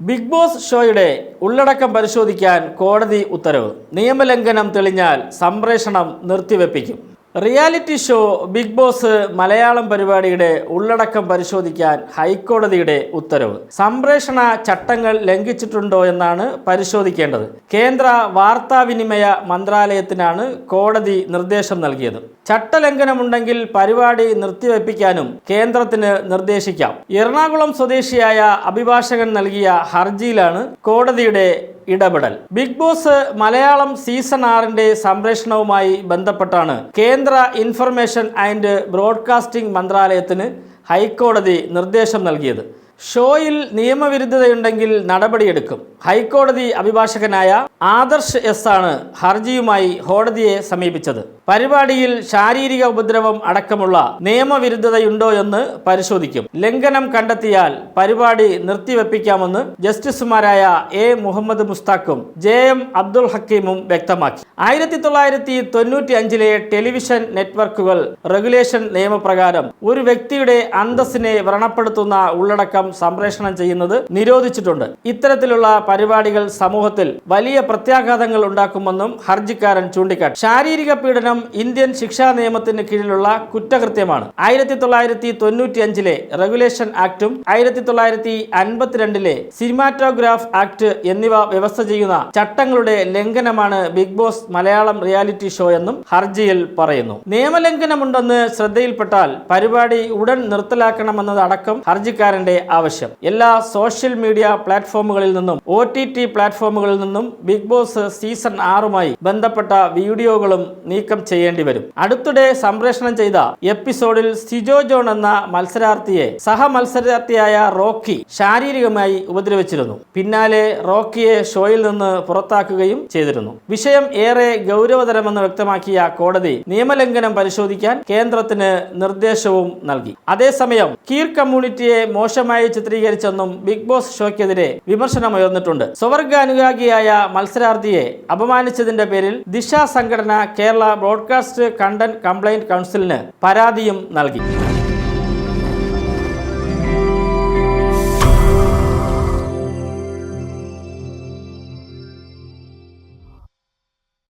Big boss ഷോയുടെ ഉള്ളടക്കം പരിശോധിക്കാൻ കോടതി ഉത്തരവ്. നിയമലംഘനം തെളിഞ്ഞാൽ സംപ്രേഷണം നിർത്തിവെപ്പിക്കും. Reality show Bigg Boss Malayalam പരിപാടിയുടെ ഉള്ളടക്കം പരിശോധിക്കാൻ ഹൈക്കോടതിയുടെ ഉത്തരവ്. സംപ്രേഷണ ചട്ടങ്ങൾ ലംഘിച്ചിട്ടുണ്ടോ എന്നാണ് പരിശോധിക്കേണ്ടത്. കേന്ദ്ര വാർത്താവിനിമയ മന്ത്രാലയത്തിനാണ് കോടതി നിർദ്ദേശം നൽകിയത്. ചട്ടലംഘനമുണ്ടെങ്കിൽ പരിപാടി നിർത്തിവെപ്പിക്കാനും കേന്ദ്രത്തിന് നിർദ്ദേശിക്കാം. എറണാകുളം സ്വദേശിയായ അഭിഭാഷകൻ നൽകിയ ഹർജിയിലാണ് കോടതിയുടെ ഇടപെടൽ. ബിഗ് ബോസ് മലയാളം സീസൺ ആറിന്റെ സംപ്രേഷണവുമായി ബന്ധപ്പെട്ടാണ് കേന്ദ്ര ഇൻഫർമേഷൻ ആൻഡ് ബ്രോഡ്കാസ്റ്റിംഗ് മന്ത്രാലയത്തിന് ഹൈക്കോടതി നിർദ്ദേശം നൽകിയത്. ഷോയിൽ നിയമവിരുദ്ധതയുണ്ടെങ്കിൽ നടപടിയെടുക്കും. ഹൈക്കോടതി അഭിഭാഷകനായ ആദർശ് എസ് ആണ് ഹർജിയുമായി കോടതിയെ സമീപിച്ചത്. പരിപാടിയിൽ ശാരീരിക ഉപദ്രവം അടക്കമുള്ള നിയമവിരുദ്ധതയുണ്ടോ എന്ന് പരിശോധിക്കും. ലംഘനം കണ്ടെത്തിയാൽ പരിപാടി നിർത്തിവെപ്പിക്കാമെന്ന് ജസ്റ്റിസുമാരായ എ മുഹമ്മദ് മുസ്താഖും ജെ എം അബ്ദുൾ ഹക്കീമും വ്യക്തമാക്കി. ആയിരത്തി തൊള്ളായിരത്തി തൊണ്ണൂറ്റി അഞ്ചിലെ ടെലിവിഷൻ നെറ്റ്വർക്കുകൾ റെഗുലേഷൻ നിയമപ്രകാരം ഒരു വ്യക്തിയുടെ അന്തസ്സിനെ വ്രണപ്പെടുത്തുന്ന ഉള്ളടക്കം സംപ്രേഷണം ചെയ്യുന്നത് നിരോധിച്ചിട്ടുണ്ട്. ഇത്തരത്തിലുള്ള പരിപാടികൾ സമൂഹത്തിൽ വലിയ പ്രത്യാഘാതങ്ങൾ ഉണ്ടാക്കുമെന്നും ഹർജിക്കാരൻ ചൂണ്ടിക്കാട്ടി. ശാരീരിക പീഡനം ഇന്ത്യൻ ശിക്ഷാ നിയമത്തിന് കീഴിലുള്ള കുറ്റകൃത്യമാണ്. ആയിരത്തി തൊള്ളായിരത്തി തൊണ്ണൂറ്റി അഞ്ചിലെ റെഗുലേഷൻ ആക്ടും ആയിരത്തി തൊള്ളായിരത്തി അൻപത്തിരണ്ടിലെ സിനിമാറ്റോഗ്രാഫ് ആക്ട് എന്നിവ വ്യവസ്ഥ ചെയ്യുന്ന ചട്ടങ്ങളുടെ ലംഘനമാണ് Bigg Boss Malayalam reality show എന്നും ഹർജിയിൽ പറയുന്നു. നിയമലംഘനമുണ്ടെന്ന് ശ്രദ്ധയിൽപ്പെട്ടാൽ പരിപാടി ഉടൻ നിർത്തലാക്കണമെന്നതടക്കം ഹർജിക്കാരന്റെ ആവശ്യം. എല്ലാ സോഷ്യൽ മീഡിയ പ്ലാറ്റ്ഫോമുകളിൽ നിന്നും ഒ പ്ലാറ്റ്ഫോമുകളിൽ നിന്നും ബിഗ് ബോസ് സീസൺ ആറുമായി ബന്ധപ്പെട്ട വീഡിയോകളും നീക്കം ചെയ്യേണ്ടി വരും അടുത്തിടെ സംപ്രേഷണം ചെയ്ത എപ്പിസോഡിൽ സിജോ ജോൺ എന്ന മത്സരാർത്ഥിയെ സഹ മത്സരാർത്ഥിയായ റോക്കി ശാരീരികമായി ഉപദ്രവിച്ചിരുന്നു. പിന്നാലെ റോക്കിയെ ഷോയിൽ നിന്ന് പുറത്താക്കുകയും ചെയ്തിരുന്നു. വിഷയം ഏറെ ഗൗരവതരമെന്ന് വ്യക്തമാക്കിയ കോടതി നിയമലംഘനം പരിശോധിക്കാൻ കേന്ദ്രത്തിന് നിർദ്ദേശവും നൽകി. അതേസമയം കീർ കമ്മ്യൂണിറ്റിയെ മോശമായി ചിത്രീകരിച്ചെന്നും ബിഗ് ബോസ് ഷോയ്ക്കെതിരെ വിമർശനമുയർന്നിട്ടുണ്ട്. സ്വവർഗ അനുരാഗിയായ മത്സരാർത്ഥിയെ അപമാനിച്ചതിന്റെ പേരിൽ ദിശ സംഘടന കേരള ബ്രോഡ്കാസ്റ്റ് കണ്ടന്റ് കംപ്ലൈന്റ് കൗൺസിലിന് പരാതിയും നൽകി.